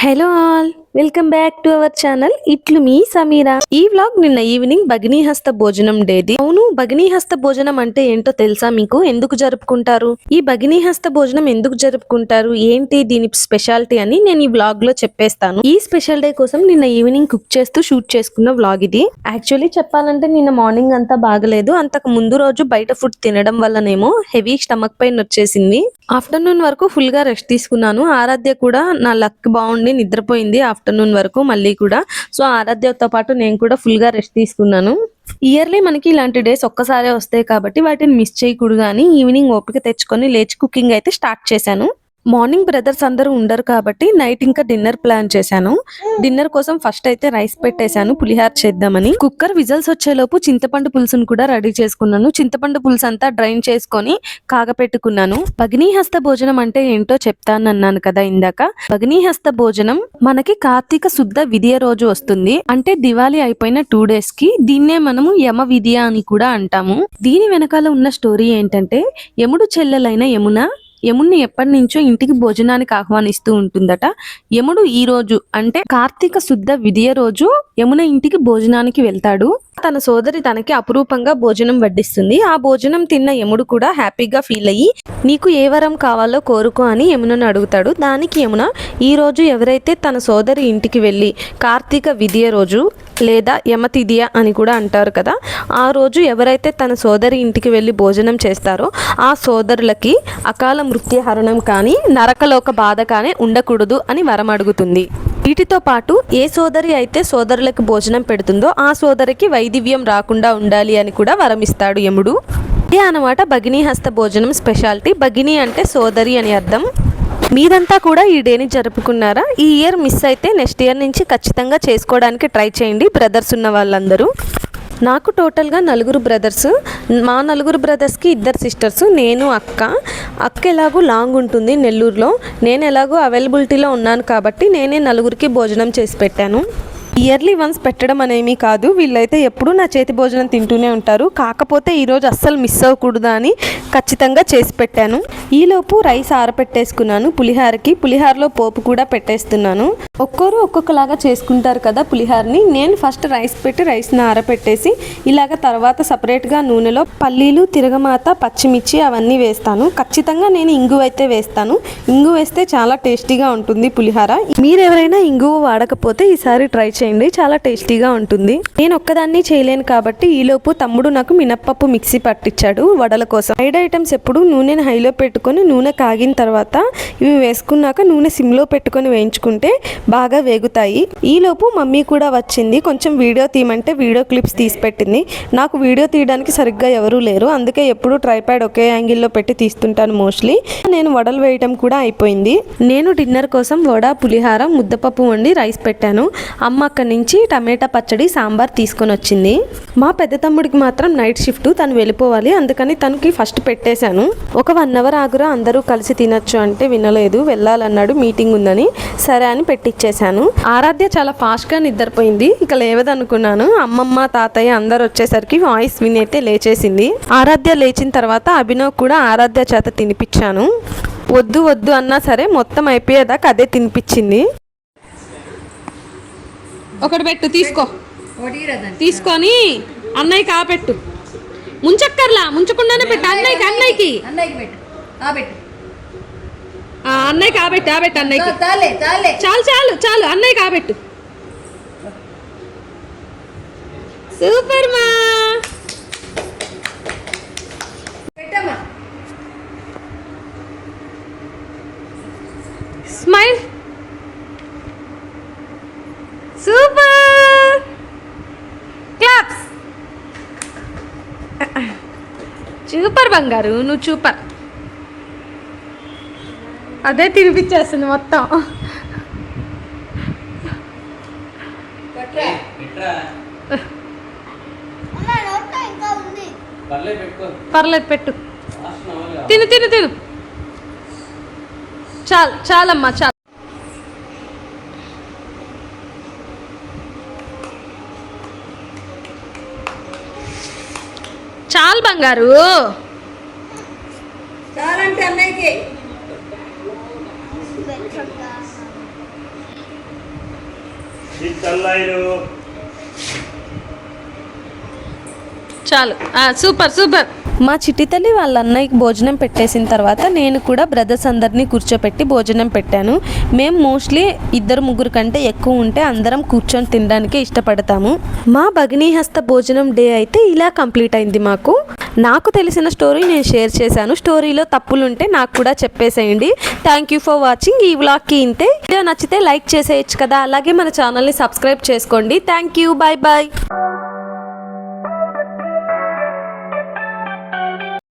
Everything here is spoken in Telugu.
Hello all welcome back to our channel. ఇట్లు మీ సమీరా. ఈ వ్లాగ్ నిన్న ఈవినింగ్ భగినీహస్త భోజనం డేది. అవును భగినీహస్త భోజనం అంటే ఏంటో తెలుసా మీకు? ఎందుకు జరుపుకుంటారు? ఈ భగినీహస్త భోజనం ఎందుకు జరుపుకుంటారు? ఏంటి దీని స్పెషాలిటీ అని నేను ఈ వ్లాగ్లో చెప్పేస్తాను. ఈ స్పెషల్ డే కోసం నిన్న ఈవినింగ్ కుక్ చేస్తూ షూట్ చేసుకున్న వ్లాగ్ ఇది. యాక్చువల్లీ చెప్పాలంటే నిన్న మార్నింగ్ అంతా బాగలేదు. అంతకు ముందు రోజు బయట ఫుడ్ తినడం వల్లనేమో హెవీ స్టమక్ పైన వచ్చేసింది. ఆఫ్టర్నూన్ వరకు ఫుల్గా రెస్ట్ తీసుకున్నాను. ఆరాధ్య కూడా నా లక్ బాగుండి నిద్రపోయింది. ఆఫ్టర్నూన్ వరకు మళ్ళీ కూడా. సో ఆరాధ్యతో పాటు నేను కూడా ఫుల్గా రెస్ట్ తీసుకున్నాను. ఇయర్లీ మనకి ఇలాంటి డేస్ ఒక్కసారే వస్తాయి కాబట్టి వాటిని మిస్ చేయకూడదు అని ఈవినింగ్ ఓపిక తెచ్చుకొని లేచి కుకింగ్ అయితే స్టార్ట్ చేశాను. మార్నింగ్ బ్రదర్స్ అందరూ ఉండరు కాబట్టి నైట్ ఇంకా డిన్నర్ ప్లాన్ చేశాను. డిన్నర్ కోసం ఫస్ట్ అయితే రైస్ పెట్టేశాను పులిహార చేద్దామని. కుక్కర్ విజల్స్ వచ్చేలోపు చింతపండు పులుసును కూడా రెడీ చేసుకున్నాను. చింతపండు పులుసు అంతా డ్రైన్ చేసుకొని కాగపెట్టుకున్నాను. భగినీహస్త భోజనం అంటే ఏంటో చెప్తానన్నాను కదా ఇందాక. పగినీహస్త భోజనం మనకి కార్తీక శుద్ధ విధియ రోజు వస్తుంది. అంటే దివాళీ అయిపోయిన టూ డేస్కి దీన్నే మనము యమ విధియ అని కూడా అంటాము. దీని వెనకాల ఉన్న స్టోరీ ఏంటంటే యముడు చెల్లెలైన యమున యముణ్ణి ఎప్పటి నుంచో ఇంటికి భోజనానికి ఆహ్వానిస్తూ ఉంటుందట. యముడు ఈ రోజు అంటే కార్తీక శుద్ధ విధియ రోజు యమున ఇంటికి భోజనానికి వెళ్తాడు. తన సోదరి తనకి అపురూపంగా భోజనం వడ్డిస్తుంది. ఆ భోజనం తిన్న యముడు కూడా హ్యాపీగా ఫీల్ అయ్యి నీకు ఏ వరం కావాలో కోరుకో అని యమునను అడుగుతాడు. దానికి యమున ఈ రోజు ఎవరైతే తన సోదరి ఇంటికి వెళ్ళి కార్తీక విధియ రోజు లేదా యమతిథియ అని కూడా అంటారు కదా. ఆ రోజు ఎవరైతే తన సోదరి ఇంటికి వెళ్ళి భోజనం చేస్తారో ఆ సోదరులకి అకాల మృత్యుహరణం కానీ నరకలోక బాధ కానీ ఉండకూడదు అని వరం అడుగుతుంది వీటితో పాటు ఏ సోదరి అయితే సోదరులకు భోజనం పెడుతుందో ఆ సోదరికి వైదివ్యం రాకుండా ఉండాలి అని కూడా వరమిస్తాడు యముడు. ఇదే అన్నమాట భగినీ హస్త భోజనం స్పెషాలిటీ. భగిని అంటే సోదరి అని అర్థం. మీరంతా కూడా ఈ డేని జరుపుకున్నారా? ఈ ఇయర్ మిస్ అయితే నెక్స్ట్ ఇయర్ నుంచి ఖచ్చితంగా చేసుకోవడానికి ట్రై చేయండి బ్రదర్స్ ఉన్న వాళ్ళందరూ. నాకు టోటల్గా నలుగురు బ్రదర్స్. మా నలుగురు బ్రదర్స్కి ఇద్దరు సిస్టర్స్ నేను అక్క. అక్క ఎలాగో లాంగ్ ఉంటుంది నెల్లూరులో. నేను ఎలాగో అవైలబిలిటీలో ఉన్నాను కాబట్టి నేనే నలుగురికి భోజనం చేసి పెట్టాను. ఇయర్లీ వన్స్ పెట్టడం అనేమి కాదు. వీళ్ళైతే ఎప్పుడూ నా చేతి భోజనం తింటూనే ఉంటారు. కాకపోతే ఈరోజు అస్సలు మిస్ అవ్వకూడదు అని ఖచ్చితంగా చేసి పెట్టాను. ఈలోపు రైస్ ఆరపెట్టేసుకున్నాను పులిహారకి. పులిహారలో పోపు కూడా పెట్టేస్తున్నాను. ఒక్కొరు ఒక్కొక్కలాగా చేసుకుంటారు కదా పులిహారని. నేను ఫస్ట్ రైస్ పెట్టి రైస్ని ఆరపెట్టేసి ఇలాగ తర్వాత సపరేట్గా నూనెలో పల్లీలు తిరగమాత పచ్చిమిర్చి అవన్నీ వేస్తాను. ఖచ్చితంగా నేను ఇంగువ అయితే వేస్తాను. ఇంగు వేస్తే చాలా టేస్టీగా ఉంటుంది పులిహార. మీరు ఎవరైనా ఇంగువ వాడకపోతే ఈసారి ట్రై చేయండి చాలా టేస్టీగా ఉంటుంది. నేను ఒక్కదాన్ని చేయలేను కాబట్టి ఈలోపు తమ్ముడు నాకు మినప్పప్పు మిక్సీ పట్టించాడు వడల కోసం. ఫ్రైడ్ ఐటమ్స్ ఎప్పుడు నూనెని హైలో పెట్టుకొని నూనె కాగిన తర్వాత ఇవి వేసుకున్నాక నూనె సిమ్లో పెట్టుకొని వేయించుకుంటే బాగా వేగుతాయి. ఈలోపు మమ్మీ కూడా వచ్చింది కొంచెం వీడియో తీయమంటే వీడియో క్లిప్స్ తీసి పెట్టింది. నాకు వీడియో తీయడానికి సరిగ్గా ఎవరూ లేరు అందుకే ఎప్పుడు ట్రైప్యాడ్ ఒకే యాంగిల్లో పెట్టి తీస్తుంటాను మోస్ట్లీ. నేను వడలు వేయటం కూడా అయిపోయింది. నేను డిన్నర్ కోసం వడ పులిహార ముద్దపప్పు వండి రైస్ పెట్టాను. అమ్మ అక్కడి నుంచి టమాటా పచ్చడి సాంబార్ తీసుకొని వచ్చింది. మా పెద్ద తమ్ముడికి మాత్రం నైట్ షిఫ్ట్ తను వెళ్ళిపోవాలి. అందుకని తనకి ఫస్ట్ పెట్టేశాను. ఒక వన్ అవర్ ఆగురా అందరూ కలిసి తినొచ్చు అంటే వినలేదు. వెళ్ళాలన్నాడు మీటింగ్ ఉందని సరే అని పెట్టిచ్చేశాను. ఆరాధ్య చాలా ఫాస్ట్గా నిద్రపోయింది. ఇక లేవదనుకున్నాను. అమ్మమ్మ తాతయ్య అందరు వచ్చేసరికి వాయిస్ వినైతే లేచేసింది. ఆరాధ్య లేచిన తర్వాత అభినవ్ కూడా ఆరాధ్య చేత తినిపించాను వద్దు వద్దు అన్నా సరే మొత్తం అయిపోయేదాకా అదే తినిపించింది ఒకటి పెట్టు తీసుకో. తీసుకొని అన్నయ్య కాపెట్టు. ముంచక్కర్లా ముంచకుండానే పెట్టు అన్నయ్యకి అన్నయ్యకి. అన్నయ్యకి పెట్టు ఆ పెట్టు ఆ, అన్నయ్య కాబెట్టు ఆబెట్టు అన్నయ్యకి చాలే చాలే చాలు చాలు చాలు అన్నయ్య కాబెట్టు సూపర్ మా పెట్టమ్మా స్మైల్ సూపర్ క్లాప్స్ సూపర్ బంగారు నువ్వు సూపర్ అదే తినిపించేస్తుంది మొత్తం. పర్లేదు పెట్టు. తిను తిను తిను. చాలు చాలమ్మా చాలు. చాలు బంగారు చాలంటే అన్నయ్యకి చాలు. ఆ, సూపర్ సూపర్. మా చిట్టి తల్లి వాళ్ళ అన్నయ్యకి భోజనం పెట్టేసిన తర్వాత నేను కూడా బ్రదర్స్ అందరినీ కూర్చోపెట్టి భోజనం పెట్టాను. మేము మోస్ట్లీ ఇద్దరు ముగ్గురు కంటే ఎక్కువ ఉంటే అందరం కూర్చొని తినడానికి ఇష్టపడతాము. మా భగినీ హస్త భోజనం డే అయితే ఇలా కంప్లీట్ అయింది మాకు. నాకు తెలిసిన స్టోరీ నేను షేర్ చేశాను. స్టోరీలో తప్పులుంటే నాకు కూడా చెప్పేసేయండి. థ్యాంక్ యూ ఫర్ వాచింగ్ ఈ వ్లాగ్కి ఇంతే. వీడియో నచ్చితే లైక్ చేసేయచ్చు కదా. అలాగే మన ఛానల్ని సబ్స్క్రైబ్ చేసుకోండి. Thank you bye bye